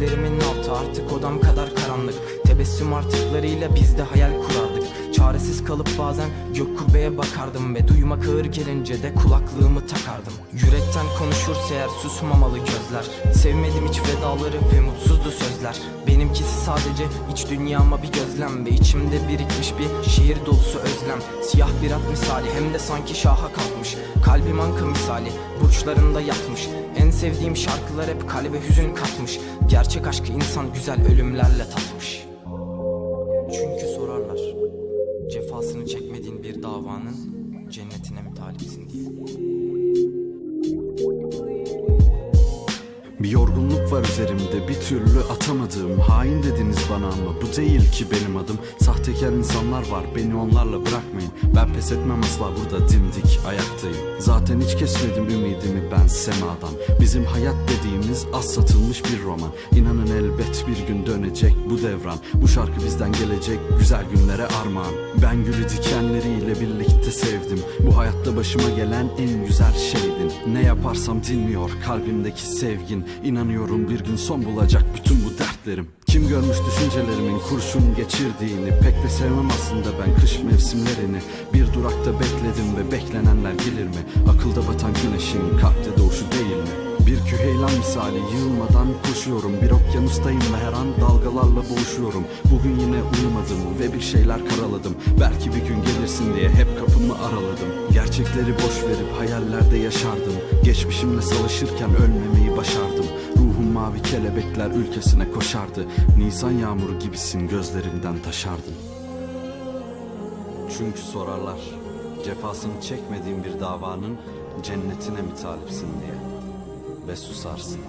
Gözlerimin altı artık odam kadar karanlık. Tebessüm artıklarıyla biz de hayal kurardık Çaresiz kalıp bazen gök kubbeye bakardım Ve duymak ağır gelince de kulaklığımı takardım. Yürekten konuşursa eğer susmamalı gözler. Sevmedim hiç vedaları ve mutsuzdu sözler. Benimkisi sadece iç dünyama bir gözlem Ve içimde birikmiş bir şehir dolusu özlem. Siyah bir at misali hem de sanki şaha kalkmış. Kalbim anka misali burçlarında yatmış. En sevdiğim şarkılar hep kalbe hüzün katmış. Gerçek aşkı insan güzel ölümlerle tatmış Cefasını çekmediğin bir davanın Cennetine mi talipsin diye. Bir yorgunluk var üzerimde bir türlü atamadığım Hain dediniz bana ama bu değil ki benim adım. Sahtekar insanlar var beni onlarla bırakmayın. Ben pes etmem asla burada dimdik ayaktayım. Zaten hiç kesmedim ümidimi ben semadan. Bizim hayat dediğimiz az satılmış bir roman. İnanın elbet bir gün dönecek bu devran. Bu şarkı bizden gelecek güzel günlere armağan. Ben gülü dikenleriyle birlikte sevdim. Bu hayatta başıma gelen en güzel şeydin. Ne yaparsam dinmiyor kalbimdeki sevgin. İnanıyorum bir gün son bulacak bütün bu dertlerim Kim görmüş düşüncelerimin kurşun geçirdiğini? Pek de sevmem aslında ben kış mevsimlerini. Bir durakta bekledim ve beklenenler gelir mi? Akılda batan güneşin kalpte doğuşu değil mi? Bir küheylan misali yığılmadan koşuyorum. Bir okyanustayım ve her an dalgalarla boğuşuyorum. Bugün yine uyumadım ve bir şeyler karaladım. Belki bir gün gelirsin diye hep kapımı araladım. Gerçekleri boş verip hayallerde yaşardım. Geçmişimle savaşırken ölmemeyi başardım Ruhum mavi kelebekler ülkesine koşardı. Nisan yağmuru gibisin gözlerimden taşardın. Çünkü sorarlar Cefasını çekmediğin bir davanın Cennetine mi talipsin diye. Ve susarsın